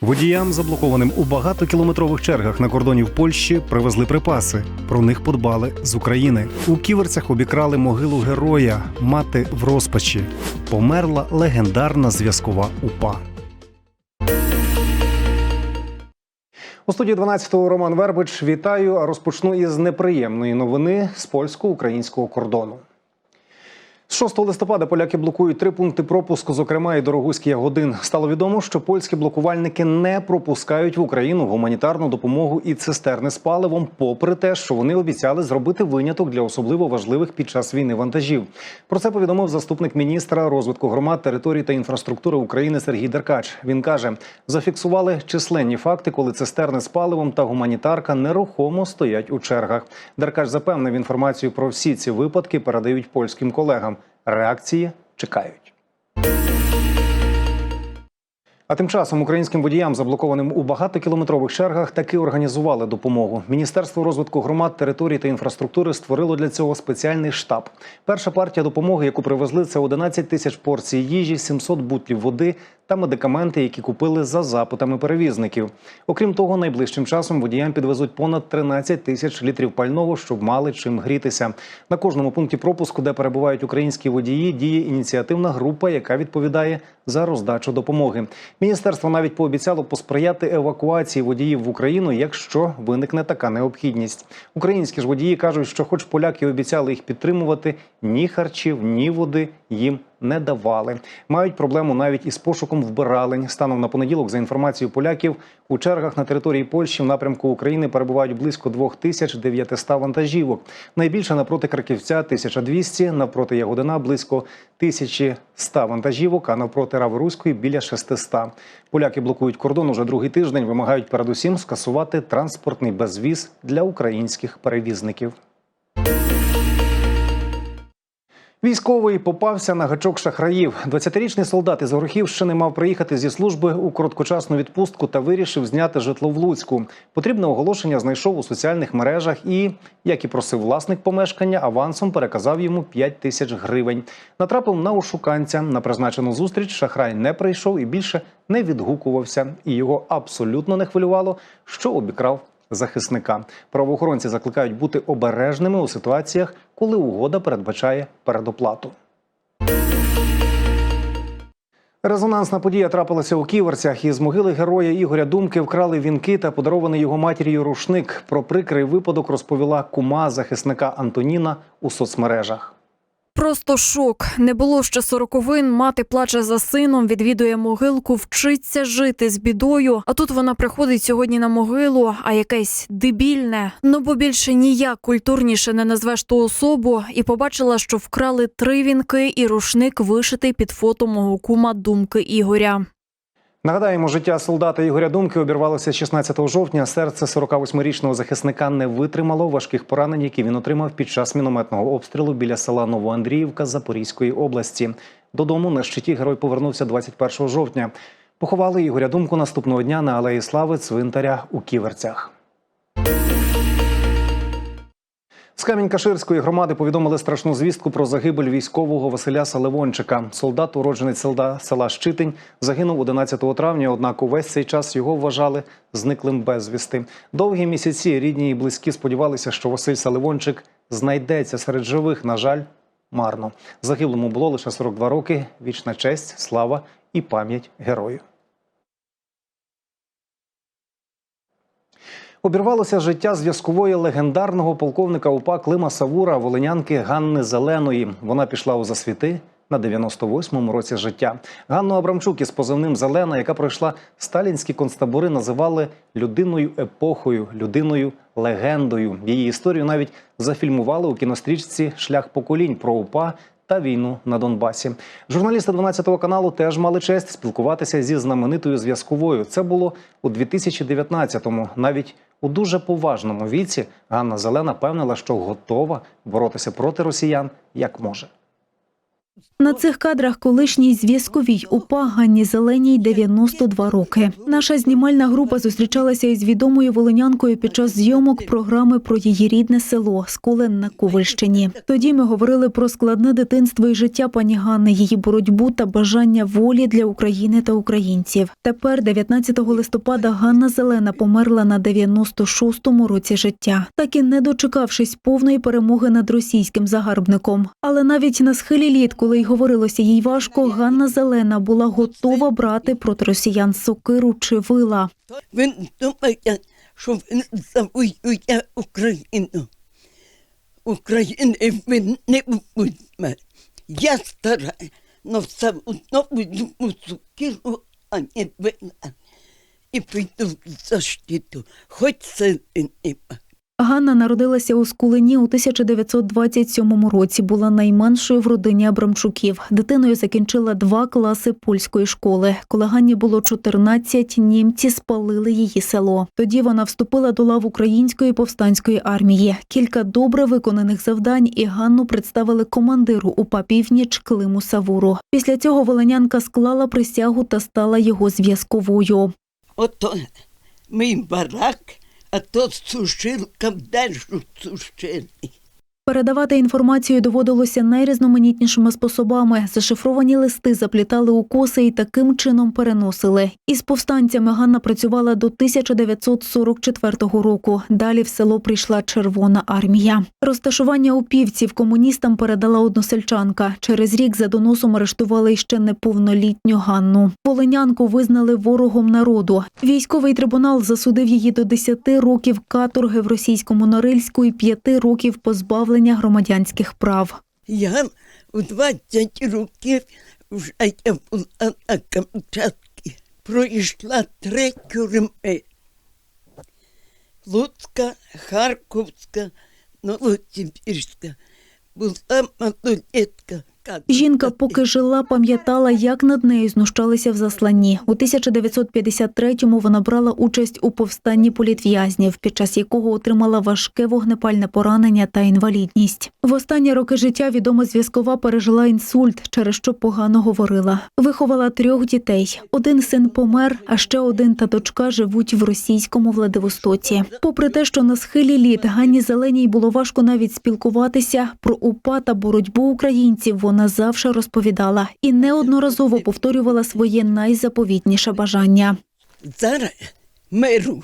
Водіям, заблокованим у багатокілометрових чергах на кордоні в Польщі, привезли припаси. Про них подбали з України. У ківерцях обікрали могилу героя, мати в розпачі. Померла легендарна зв'язкова упа. У студії 12-го Роман Вербич. Вітаю. Розпочну із неприємної новини з польсько-українського кордону. З 6 листопада поляки блокують три пункти пропуску, зокрема і Дорогуський Ягодин. Стало відомо, що польські блокувальники не пропускають в Україну гуманітарну допомогу і цистерни з паливом, попри те, що вони обіцяли зробити виняток для особливо важливих під час війни вантажів. Про це повідомив заступник міністра розвитку громад, територій та інфраструктури України Сергій Деркач. Він каже, зафіксували численні факти, коли цистерни з паливом та гуманітарка нерухомо стоять у чергах. Деркач запевнив інформацію про всі ці випадки передають польським колегам. Реакції чекають. А тим часом українським водіям, заблокованим у багатокілометрових чергах, таки організували допомогу. Міністерство розвитку громад, територій та інфраструктури створило для цього спеціальний штаб. Перша партія допомоги, яку привезли, це 11 тисяч порцій їжі, 700 бутлів води та медикаменти, які купили за запитами перевізників. Окрім того, найближчим часом водіям підвезуть понад 13 тисяч літрів пального, щоб мали чим грітися. На кожному пункті пропуску, де перебувають українські водії, діє ініціативна група, яка відповідає за роздачу допомоги. Міністерство навіть пообіцяло посприяти евакуації водіїв в Україну, якщо виникне така необхідність. Українські ж водії кажуть, що, хоч поляки обіцяли їх підтримувати, ні харчів, ні води їм не давали. Мають проблему навіть із пошуком вбиралень. Станом на понеділок, за інформацією поляків, у чергах на території Польщі в напрямку України перебувають близько 2900 вантажівок. Найбільше напроти Краківця 1200, навпроти Ягодина близько 1100 вантажівок, а навпроти Раворуської біля 600. Поляки блокують кордон уже другий тиждень. Вимагають передусім скасувати транспортний безвіз для українських перевізників. Військовий попався на гачок шахраїв. 20-річний солдат із Горохівщини мав приїхати зі служби у короткочасну відпустку та вирішив зняти житло в Луцьку. Потрібне оголошення знайшов у соціальних мережах і, як і просив власник помешкання, авансом переказав йому 5 тисяч гривень. Натрапив на ошуканця. На призначену зустріч шахрай не прийшов і більше не відгукувався. І його абсолютно не хвилювало, що обікрав захисника. Правоохоронці закликають бути обережними у ситуаціях, коли угода передбачає передоплату. Резонансна подія трапилася у ківерцях. Із могили героя Ігоря Думки вкрали вінки та подарований його матір'ю рушник. Про прикрий випадок розповіла кума захисника Антоніна у соцмережах. Просто шок. Не було ще сороковин. Мати плаче за сином, відвідує могилку, вчиться жити з бідою. А тут вона приходить сьогодні на могилу, а якесь дебільне. Ну бо більше ніяк культурніше не назвеш ту особу, і побачила, що вкрали три вінки і рушник вишитий під фото мого кума думки Ігоря. Нагадаємо, життя солдата Ігоря Думки обірвалося 16 жовтня. Серце 48-річного захисника не витримало важких поранень, які він отримав під час мінометного обстрілу біля села Новоандріївка Запорізької області. Додому на щиті герой повернувся 21 жовтня. Поховали Ігоря Думку наступного дня на алеї Слави цвинтаря у Ківерцях. З Камінь-Каширської громади повідомили страшну звістку про загибель військового Василя Саливончика. Солдат, уродженець села, села Щитень, загинув 11 травня. Однак увесь цей час його вважали зниклим безвісти. Довгі місяці рідні і близькі сподівалися, що Василь Саливончик знайдеться серед живих. На жаль, марно загиблому було лише 42 роки. Вічна честь, слава і пам'ять герою. Обірвалося життя зв'язкової легендарного полковника УПА Клима Савура, волинянки Ганни Зеленої. Вона пішла у засвіти на 98-му році життя. Ганну Абрамчук із позивним Зелена, яка пройшла сталінські концтабори, називали людиною епохою, людиною легендою. Її історію навіть зафільмували у кінострічці Шлях поколінь про УПА. Та війну на Донбасі. Журналісти 12 каналу теж мали честь спілкуватися зі знаменитою зв'язковою. Це було у 2019-му. Навіть у дуже поважному віці Ганна Зелена певнила, що готова боротися проти росіян як може. На цих кадрах колишній зв'язковій УПА Ганні Зеленій 92 роки. Наша знімальна група зустрічалася із відомою волинянкою під час зйомок програми про її рідне село Сколен на Ковальщині. Тоді ми говорили про складне дитинство і життя пані Ганни, її боротьбу та бажання волі для України та українців. Тепер, 19 листопада, Ганна Зелена померла на 96-му році життя, так і не дочекавшись повної перемоги над російським загарбником. Але навіть на схилі літ, коли й говорилося їй важко, Ганна Зелена була готова брати проти росіян сокиру чи вила. Він думає, що він завоює Україну. України він не візьме. Я стара, але все одно візьму сукіру, а не вина. І піду в защиту, хоч це нема. Ганна народилася у Скулині у 1927 році. Була найменшою в родині Абрамчуків. Дитиною закінчила два класи польської школи. Коли Ганні було 14, німці спалили її село. Тоді вона вступила до лав української повстанської армії. Кілька добре виконаних завдань і Ганну представили командиру УПА «Північ» Климу Савуру. Після цього волинянка склала присягу та стала його зв'язковою. Ото мій барак, а то сушилка держу сушильний. Передавати інформацію доводилося найрізноманітнішими способами. Зашифровані листи заплітали у коси і таким чином переносили. Із повстанцями Ганна працювала до 1944 року. Далі в село прийшла Червона армія. Розташування упівців комуністам передала односельчанка. Через рік за доносом арештували іще неповнолітню Ганну. Волинянку визнали ворогом народу. Військовий трибунал засудив її до 10 років каторги в російському Норильську і 5 років позбавлення громадянських прав. Я у 20 років вже я була на Камчатці. Пройшла три тюрми. Луцька, Харківська, Новосибірська. Була малолітка. Жінка, поки жила, пам'ятала, як над нею знущалися в засланні. У 1953-му вона брала участь у повстанні політв'язнів, під час якого отримала важке вогнепальне поранення та інвалідність. В останні роки життя відома зв'язкова пережила інсульт, через що погано говорила. Виховала трьох дітей. Один син помер, а ще один та дочка живуть в російському Владивостоці. Попри те, що на схилі літ Ганні Зеленій було важко навіть спілкуватися про упа та боротьбу українців. Вона завжди розповідала і неодноразово повторювала своє найзаповітніше бажання. Зараз миру.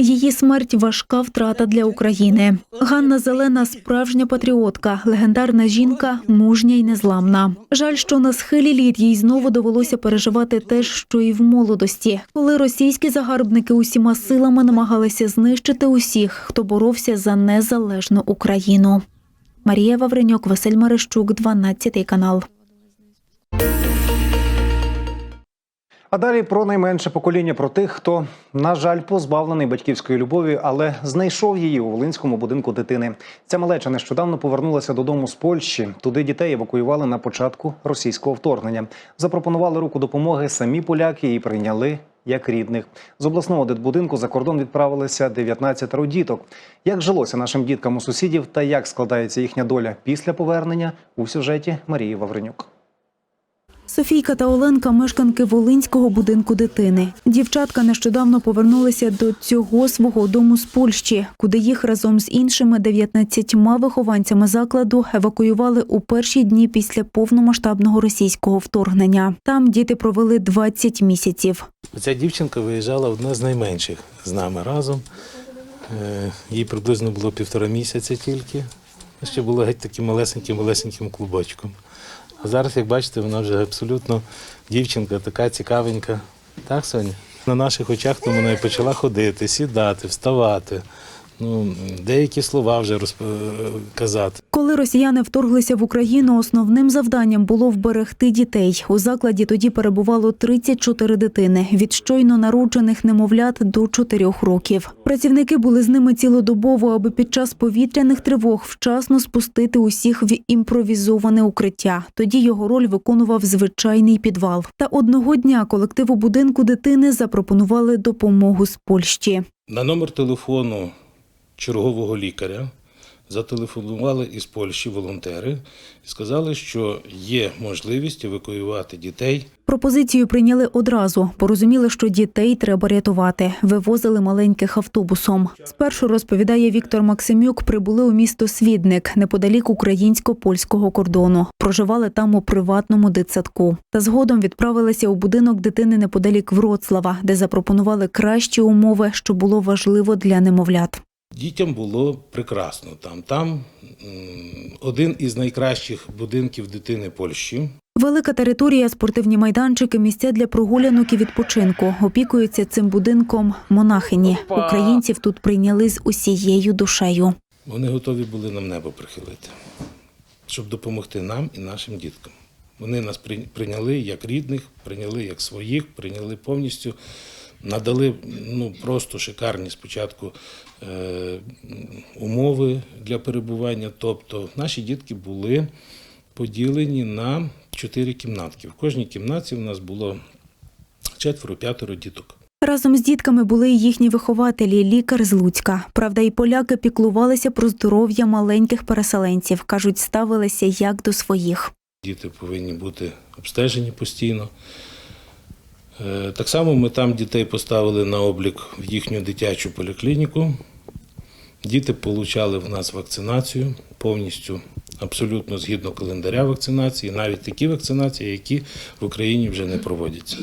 Її смерть важка втрата для України. Ганна Зелена справжня патріотка, легендарна жінка, мужня й незламна. Жаль, що на схилі літ їй знову довелося переживати те, що і в молодості, коли російські загарбники усіма силами намагалися знищити усіх, хто боровся за незалежну Україну. Марія Вавренюк, Василь Марищук, 12 канал. А далі про найменше покоління про тих, хто, на жаль, позбавлений батьківської любові, але знайшов її у Волинському будинку дитини. Ця малеча нещодавно повернулася додому з Польщі. Туди дітей евакуювали на початку російського вторгнення. Запропонували руку допомоги самі поляки і прийняли як рідних. З обласного дитбудинку за кордон відправилися 19 діток. Як жилося нашим діткам у сусідів та як складається їхня доля після повернення у сюжеті Марії Вавренюк. Софійка та Оленка – мешканки Волинського будинку дитини. Дівчатка нещодавно повернулися до цього свого дому з Польщі, куди їх разом з іншими 19 вихованцями закладу евакуювали у перші дні після повномасштабного російського вторгнення. Там діти провели 20 місяців. Ця дівчинка виїжджала одна з найменших з нами разом. Е, Їй приблизно було півтора місяця тільки. Ще була геть таким малесеньким-малесеньким клубочком. А зараз, як бачите, вона вже абсолютно дівчинка, така цікавенька. Так, Соня? На наших очах то вона і почала ходити, сідати, вставати. Ну, деякі слова вже розп... казати. Коли росіяни вторглися в Україну, основним завданням було вберегти дітей. У закладі тоді перебувало 34 дитини від щойно народжених немовлят до 4 років. Працівники були з ними цілодобово, аби під час повітряних тривог вчасно спустити усіх в імпровізоване укриття. Тоді його роль виконував звичайний підвал. Та одного дня колективу будинку дитини запропонували допомогу з Польщі. На номер телефону чергового лікаря Зателефонували із Польщі волонтери і сказали, що є можливість евакуювати дітей Пропозицію прийняли одразу. Порозуміли, що дітей треба рятувати. Вивозили маленьких автобусом. Спершу розповідає Віктор Максимюк. Прибули у місто Свідник неподалік українсько-польського кордону. Проживали там у приватному дитсадку. Та згодом відправилися у будинок дитини неподалік Вроцлава, де запропонували кращі умови, що було важливо для немовлят. Дітям було прекрасно там. Там один із найкращих будинків дитини Польщі. Велика територія, спортивні майданчики, місця для прогулянок і відпочинку. Опікуються цим будинком монахині. Українців тут прийняли з усією душею. Вони готові були нам небо прихилити, щоб допомогти нам і нашим діткам. Вони нас прий- прийняли як рідних, прийняли як своїх, прийняли повністю, надали ну, просто шикарні спочатку е, умови для перебування. Тобто наші дітки були поділені на чотири кімнатки. В кожній кімнаті у нас було четверо-п'ятеро діток. Разом з дітками були й їхні вихователі, лікар з Луцька. Правда, і поляки піклувалися про здоров'я маленьких переселенців. кажуть, ставилися як до своїх. Діти повинні бути обстежені постійно. Е, Так само ми там дітей поставили на облік в їхню дитячу поліклініку. Діти отримали в нас вакцинацію повністю, абсолютно згідно календаря вакцинації, навіть такі вакцинації, які в Україні вже не проводяться.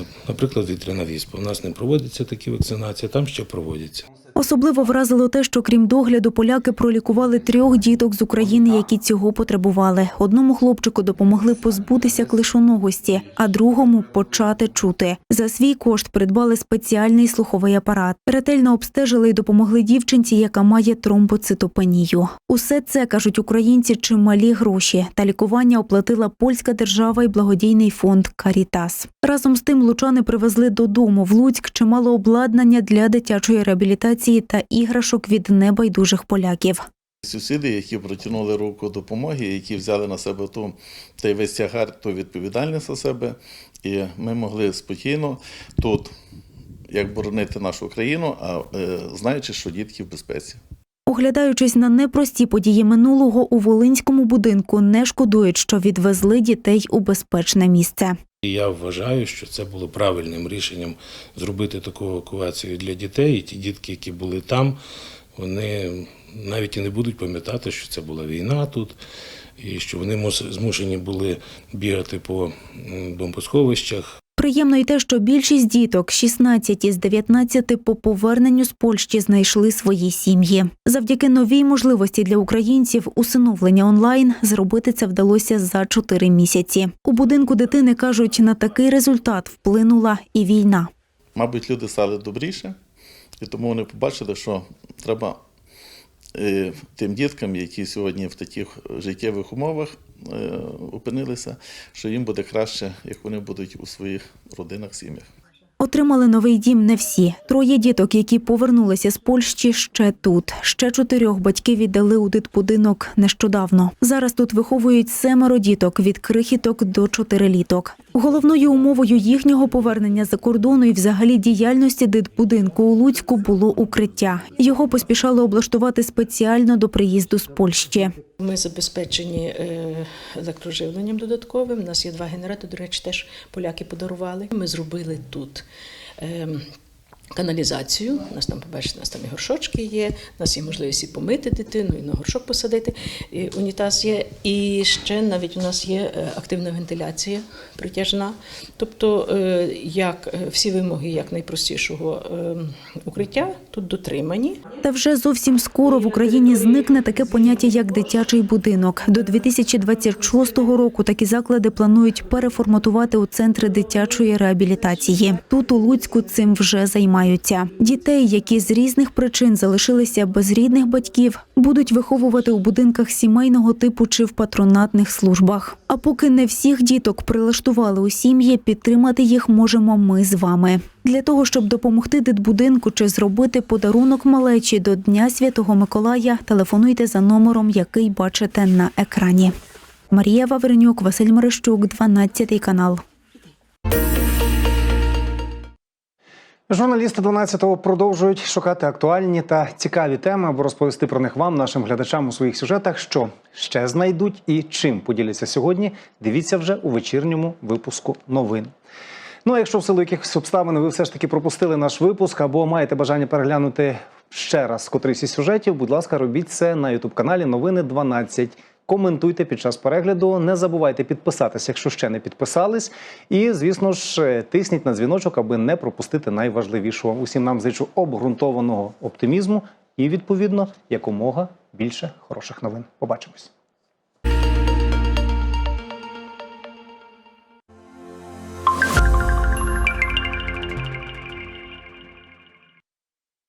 От, наприклад, вітряна віспа. У нас не проводяться такі вакцинації, там ще проводяться. Особливо вразило те, що крім догляду, поляки пролікували трьох діток з України, які цього потребували. Одному хлопчику допомогли позбутися клишоногості, а другому почати чути. За свій кошт придбали спеціальний слуховий апарат. Ретельно обстежили і допомогли дівчинці, яка має тромбоцитопенію. Усе це кажуть українці чималі гроші. Та лікування оплатила польська держава і благодійний фонд Карітас. Разом з тим лучани привезли додому в Луцьк чимало обладнання для дитячої реабілітації та іграшок від небайдужих поляків. Сусіди, які протягнули руку допомоги, які взяли на себе ту той весь тягар, ту відповідальність на себе, і ми могли спокійно тут як боронити нашу країну, а е, знаючи, що дітки в безпеці. Оглядаючись на непрості події минулого у Волинському будинку, не шкодують, що відвезли дітей у безпечне місце. І я вважаю, що це було правильним рішенням зробити таку евакуацію для дітей. І ті дітки, які були там, вони навіть і не будуть пам'ятати, що це була війна тут, і що вони змушені були бігати по бомбосховищах, Приємно й те, що більшість діток, 16 із 19 по поверненню з Польщі, знайшли свої сім'ї. Завдяки новій можливості для українців усиновлення онлайн зробити це вдалося за 4 місяці. У будинку дитини кажуть, на такий результат вплинула і війна. Мабуть, люди стали добріше, і тому вони побачили, що треба тим діткам, які сьогодні в таких життєвих умовах е, опинилися, що їм буде краще, як вони будуть у своїх родинах, сім'ях. Отримали новий дім не всі. Троє діток, які повернулися з Польщі, ще тут. Ще чотирьох батьки віддали у дитбудинок нещодавно. Зараз тут виховують семеро діток від крихіток до чотириліток. Головною умовою їхнього повернення за кордону і взагалі діяльності дитбудинку у Луцьку було укриття. Його поспішали облаштувати спеціально до приїзду з Польщі. Ми забезпечені е, електроживленням додатковим. У нас є два генератори, до речі, теж поляки подарували. Ми зробили тут. Um, Каналізацію, у нас там, побачите, у нас там і горшочки є, у нас є можливість і помити дитину, і на горшок посадити. І унітаз є. І ще навіть у нас є е, активна вентиляція притяжна. Тобто, е, як е, всі вимоги як найпростішого ем, укриття тут дотримані. Та вже зовсім скоро в Україні зникне таке поняття, як дитячий будинок. До 2026 року такі заклади планують переформатувати у центри дитячої реабілітації. Тут у Луцьку цим вже займаються. Дітей, які з різних причин залишилися без рідних батьків, будуть виховувати у будинках сімейного типу чи в патронатних службах. А поки не всіх діток прилаштували у сім'ї, підтримати їх можемо ми з вами. Для того, щоб допомогти дитбудинку чи зробити подарунок малечі до Дня Святого Миколая, телефонуйте за номером, який бачите на екрані. Марія Вавренюк, Василь Мерещук, 12 канал. Журналісти 12-го продовжують шукати актуальні та цікаві теми, аби розповісти про них вам, нашим глядачам у своїх сюжетах, що ще знайдуть і чим поділяться сьогодні. Дивіться вже у вечірньому випуску новин. Ну а якщо в силу якихось обставин ви все ж таки пропустили наш випуск або маєте бажання переглянути ще раз котрийсь із сюжетів, будь ласка, робіть це на ютуб каналі Новини 12. Коментуйте під час перегляду. Не забувайте підписатися, якщо ще не підписались. І, звісно ж, тисніть на дзвіночок, аби не пропустити найважливішого. Усім нам зичу обґрунтованого оптимізму і, відповідно, якомога більше хороших новин. Побачимось.